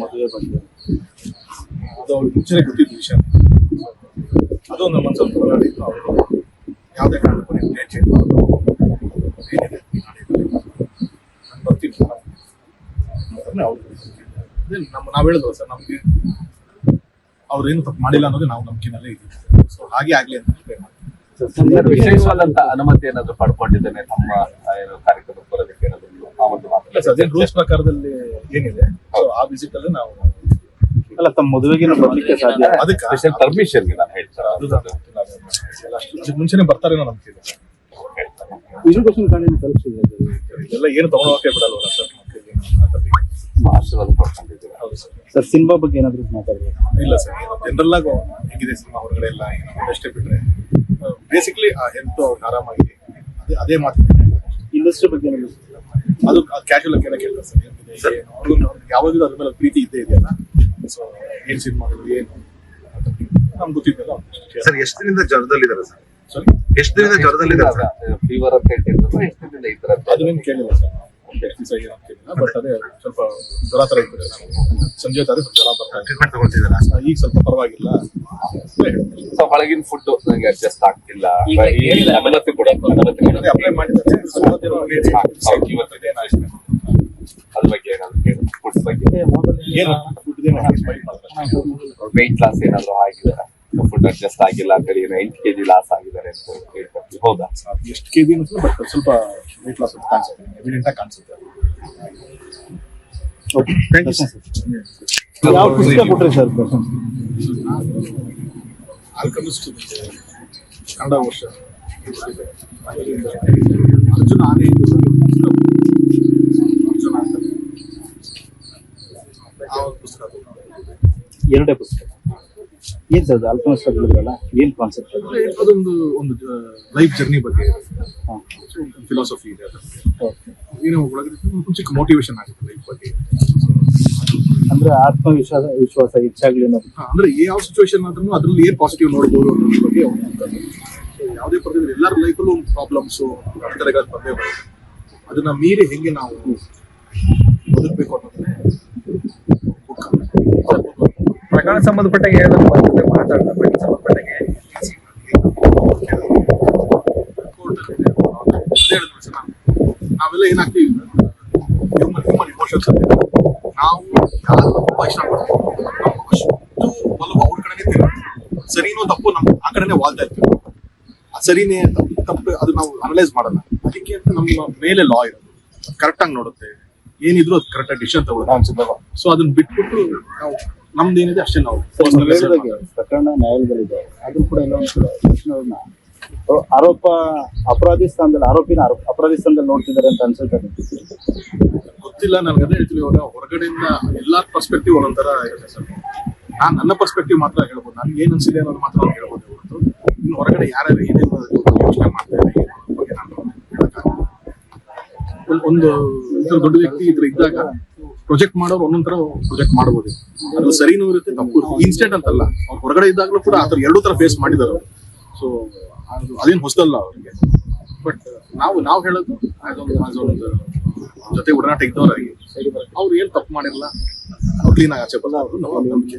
ಮದುವೆ ಬಗ್ಗೆ. ಅದು ಅವ್ರಿಗೆ ಮುಂಚೆನೆ ಗೊತ್ತಿದ್ದ ವಿಷಯ. ಅದು ನಮ್ಮ ಮನಸ್ಸು ಸ್ವಲ್ಪ ಹೋರಾಡಿದ್ದು ಅವರು ಯಾವುದೇ ಕಾರಣಕ್ಕೂ ನೀವು ಡೇಟ್ ಚೇಂಜ್ ಮಾಡೋದು ಏನಿದೆ ನಾನು ಬರ್ತೀನಿ. ಅಂತಂದ್ರೆ ಅವ್ರು ನಮ್ಮ ನಾವು ಹೇಳಿದ್ರು ಸರ್ ನಮಗೆ ಅವ್ರೇನು ತಪ್ಪು ಮಾಡಿಲ್ಲ ಅನ್ನೋದು ನಾವು ನಂಬಿಕೆನಲ್ಲೇ ಇದ್ದೀವಿ. ಸೊ ಹಾಗೆ ಆಗಲಿ ಅಂತ ಪ್ರೇ ಮಾಡ್ತೀವಿ ವಿಶೇಷವಾದಂತ ಅನುಮತಿ ಏನಾದ್ರು ಪಡ್ಕೊಂಡಿದ್ದೇನೆ ತಮ್ಮ ಏನು ಕಾರ್ಯಕ್ರಮಕ್ಕೆ ಬರೋದಕ್ಕೆ ಏನಾದ್ರು ಆ ಒಂದು ರೂಲ್ಸ್ ಪ್ರಕಾರದಲ್ಲಿ ಏನಿದೆ? ಆ ವಿಸಿಟ್ ಅಲ್ಲಿ ನಾವು ಅಲ್ಲ ತಮ್ಮ ಮದುವೆಗೆ ಬರ್ಲಿಕ್ಕೆ ಸಾಧ್ಯ? ಅದಕ್ಕೆ ಸ್ಪೆಷಲ್ ಪರ್ಮಿಷನ್ಗೆ ನಾನು ಹೇಳ್ತಾರೆ ಎಲ್ಲ ಮುಂಚೆನೆ ಬರ್ತಾರೇನೋ ನಂಬ್ತಿದ್ದೆ ಎಜುಕೇಶನ್ ಕಾರ್ಡ್ ತಲುಪಿಸಿದ್ರೆ ಇದೆಲ್ಲ ಏನು ತಗೊಂಡೋಗಕ್ಕೆ ಬಿಡಲ್ವಲ್ಲ ಸರ್. ಆಶೀರ್ವಾದ ಹೌದು ಸರ್. ಸರ್ ಸಿನಿಮಾ ಬಗ್ಗೆ ಏನಾದರೂ ಮಾತಾಡಬೇಕು? ಇಲ್ಲ ಸರ್ ಜನರಲ್ ಆಗಿ ಹೇಗಿದೆ ಸಿನಿಮಾ ಹೊರಗಡೆ ಎಲ್ಲ ಏನು ಅಷ್ಟೇ ಬಿಟ್ರೆ ಬೇಸಿಕಲಿ ಆ ಹೆಲ್ತ್ ಅವ್ರಿಗೆ ಆರಾಮಾಗಿದೆ ಅದೇ ಅದೇ ಮಾತು ಇಂಡಸ್ಟ್ರಿ ಬಗ್ಗೆ ಅದು ಕ್ಯಾಶುವಲ್ ಆಗಿ ಕೇಳ್ತಾರೆ ಸರ್ ಅವ್ರಿಗೆ ಯಾವಾಗಲೂ ಅದ್ರ ಮೇಲೆ ಪ್ರೀತಿ ಇದ್ದೇ ಇದೆಯಲ್ಲ? ಸೊ ಏನ್ ಸಿನಿಮಾಗಳು ಏನು ನಮ್ಗೆ ಗೊತ್ತಿದ್ದಲ್ಲ. ಸರ್ ಎಷ್ಟು ದಿನದಿಂದ ಜ್ವರದಲ್ಲಿದ್ದಾರೆ ಸರ್? ಸರಿ ಎಷ್ಟು ದಿನದಿಂದ ಜ್ವರದಲ್ಲಿದ್ದಾರೆ ಸರ್? ಫೀವರ್ ಅಂತ ಹೇಳ್ತಿದ್ರು ಎಷ್ಟು ದಿನದಿಂದ ಈ ತರ ಅದನ್ನೇನು ಕೇಳಿಲ್ಲ ಸರ್. ಬಟ್ ಅದೇ ಸ್ವಲ್ಪ ಜ್ವರ ತರ ನಾನು ಸಂಜೆ ಹೊತ್ತು ಸ್ವಲ್ಪ ಜ್ವರ ಬರ್ತಾ ಟ್ರೀಟ್ಮೆಂಟ್ ತಗೊಳ್ತಿದ್ದಾರೆ? ಈಗ ಸ್ವಲ್ಪ ಪರವಾಗಿಲ್ಲ. ಸೊ ಹೊಳಗಿನ ಫುಡ್ ನಂಗೆ ಅಡ್ಜಸ್ಟ್ ಆಗ್ತಿಲ್ಲ. ಅನುಮತಿ ಕೂಡ ಅನುಮತಿ ಅಪ್ಲೈ ಮಾಡಿದ್ದಾರೆ ಇವತ್ತಿದೆ ವೆಯ್ಟ್ ಲಾಸ್ ಏನಾದ್ರು ಆಗಿದ್ದಾರೆ ಫುಡ್ ಅಡ್ಜಸ್ಟ್ ಆಗಿಲ್ಲ ಅಂತ ಹೇಳಿ ಏನೋ ಎಂಟು ಕೆಜಿ ಲಾಸ್ ಆಗಿದ್ದಾರೆ ಅಂತ ಹೇಳ್ಕೊಳ್ತೀವಿ ಹೌದಾ ಎಷ್ಟು ಕೆ ಜಿ ಬಟ್ ಸ್ವಲ್ಪ ವೇಟ್ ಲಾಸ್ ಕಾಣಿಸುತ್ತೆ ಎವಿಡೆಂಟ್ ಆಗಿ ಕಾಣಿಸುತ್ತೆ ಥ್ಯಾಂಕ್ ಯು ಯಾವ ಪುಸ್ತಕ ಕೊಟ್ರಿ ಸರ್ ದರ್ಶನ್ ಆಲ್ಕಮಿಸ್ಟ್ ಕನ್ನಡ ವರ್ಷ ಅರ್ಜುನ ಆನೆ ಇದು ಎರಡೇ ಪುಸ್ತಕ. ಏನ್ ಸರ್ ಆಲ್ಕಮಿಸ್ಟ್ ಹೇಳಿದ್ರಲ್ಲ? ಏನ್ ಕಾನ್ಸೆಪ್ಟ್ ಅದೊಂದು ಒಂದು ಲೈಫ್ ಜರ್ನಿ ಬಗ್ಗೆ. ಫಿಲಾಸಫಿ ಇದೆ. ಏನೋ ಒಳಗಡೆ ಚಿಕ್ಕ ಮೋಟಿವೇಶನ್ ಆಗುತ್ತೆ ಲೈಫ್ ಬಗ್ಗೆ. ಅಂದ್ರೆ ಆತ್ಮವಿಶ್ವಾಸ ವಿಶ್ವಾಸ ಹೆಚ್ಚಾಗ್ಲಿ ಅನ್ನೋದು. ಅಂದ್ರೆ ಯಾವ ಸಿಚುವೇಶನ್ ಆದ್ರೂ ಅದ್ರಲ್ಲಿ ಏನ್ ಪಾಸಿಟಿವ್ ನೋಡ್ಬೋದು ಅನ್ನೋದ್ರ ಬಗ್ಗೆ ಯಾವುದೇ ಪರ್ದಲ್ಲಿ ಎಲ್ಲರ ಲೈಫಲ್ಲೂ ಒಂದು ಪ್ರಾಬ್ಲಮ್ಸು ಬಂದೇ ಬರುತ್ತೆ. ಅದನ್ನ ಮೀರಿ ಹೆಂಗೆ ನಾವು ಬದುಕಬೇಕು ಅನ್ನೋದನ್ನೇ ಪ್ರಕರಣ ಸಂಬಂಧಪಟ್ಟಾಗ ಹೇಳೋದು ಬರ್ತದೆ ಸಂಬಂಧಪಟ್ಟಾಗೆ. ನಾವೆಲ್ಲ ಏನಾಗ್ತೀವಿ ಇಮೋಷನ್ಸ್ ನಾವು ಅಷ್ಟು ಒಲವು ಅವ್ರ ಕಡೆನೇ ಸರಿನೋ ತಪ್ಪು ನಮ್ಮ ಆ ಕಡೆನೇ ವಾಲ್ತಾ ಇರ್ತೀವಿ. ಸರಿನೇ ತಪ್ಪು ತಪ್ಪು ಅದು ನಾವು ಅನಲೈಸ್ ಮಾಡಲ್ಲ. ಅದಕ್ಕೆ ಅಂತ ನಮ್ಮ ಮೇಲೆ ಲಾ ಇರೋದು ಕರೆಕ್ಟ್ ಆಗಿ ನೋಡುತ್ತೆ. ಏನಿದ್ರು ಅದು ಕರೆಕ್ಟ್ ಆಗಿ ಡಿಸಿಷನ್ ತಗೊಳ್ಳೋದು. ಸೊ ಅದನ್ನ ಬಿಟ್ಬಿಟ್ಟು ನಾವು ನಮ್ದು ಏನಿದೆ ಅಷ್ಟೇ ನಾವು. ಪ್ರಕರಣ ನ್ಯಾಯಾಲಯದಲ್ಲಿದೆ. ಅದು ಕೂಡ ಪ್ರಶ್ನೆಗಳನ್ನ ಆರೋಪ ಅಪರಾಧಿ ಸ್ಥಾನದಲ್ಲಿ ಆರೋಪಿನ ಆರೋಪ ಅಪರಾಧಿ ಸ್ಥಾನದಲ್ಲಿ ನೋಡ್ತಿದ್ದಾರೆ ಅಂತ ಅನ್ಸುತ್ತೆ ಗೊತ್ತಿಲ್ಲ ನನಗೆ ಅದೇ ಹೇಳ್ತೀನಿ ಇವಾಗ ಹೊರಗಡೆಯಿಂದ ಎಲ್ಲಾ ಪರ್ಸ್ಪೆಕ್ಟಿವ್ ಒಂದೊಂದರ ಇರುತ್ತೆ ಸರ್. ನಾನು ನನ್ನ ಪರ್ಸ್ಪೆಕ್ಟಿವ್ ಮಾತ್ರ ಹೇಳ್ಬೋದು. ನನ್ಗೆ ಏನ್ ಅನ್ಸಿದೆ ಅನ್ನೋದು ಮಾತ್ರ ನಾನು ಹೇಳ್ಬೋದು ಇವತ್ತು ಇನ್ನು ಹೊರಗಡೆ ಯಾರ್ಯಾರು ಏನೇನು ಯೋಚನೆ ಮಾಡ್ತಾರೆ ಏನು ಬಗ್ಗೆ ನಾನು ಒಂದು ದೊಡ್ಡ ವ್ಯಕ್ತಿ ಇದ್ರ ಇದ್ದಾಗ ಪ್ರೊಜೆಕ್ಟ್ ಮಾಡೋರು ಒಂದೊಂದ್ ತರ ಪ್ರೊಜೆಕ್ಟ್ ಮಾಡಬಹುದು ಅದು ಸರಿನೂ ಇರುತ್ತೆ, ತಪ್ಪು ಇನ್ಸ್ಟೆಂಟ್ ಅಂತಲ್ಲ, ಅವ್ರು ಹೊರಗಡೆ ಇದ್ದಾಗಲೂ ಕೂಡ ಆತರ ಎರಡೂ ತರ ಫೇಸ್ ಮಾಡಿದಾರೆ ಸೊ ಅದು ಅದೇನು ಹೊಸದಲ್ಲ ಅವ್ರಿಗೆ. ಬಟ್ ನಾವು ನಾವು ಹೇಳೋದು ಜೊತೆ ಒಡನಾಟ ಇದ್ದವರಾಗಿ ಅವ್ರು ಏನ್ ತಪ್ಪು ಮಾಡಿರಲ್ಲ ಕ್ಲೀನ್ ಆಗಿ ಆಚೆ ಬಲ್ಲ ಅವರು ನಂಬಿಕೆ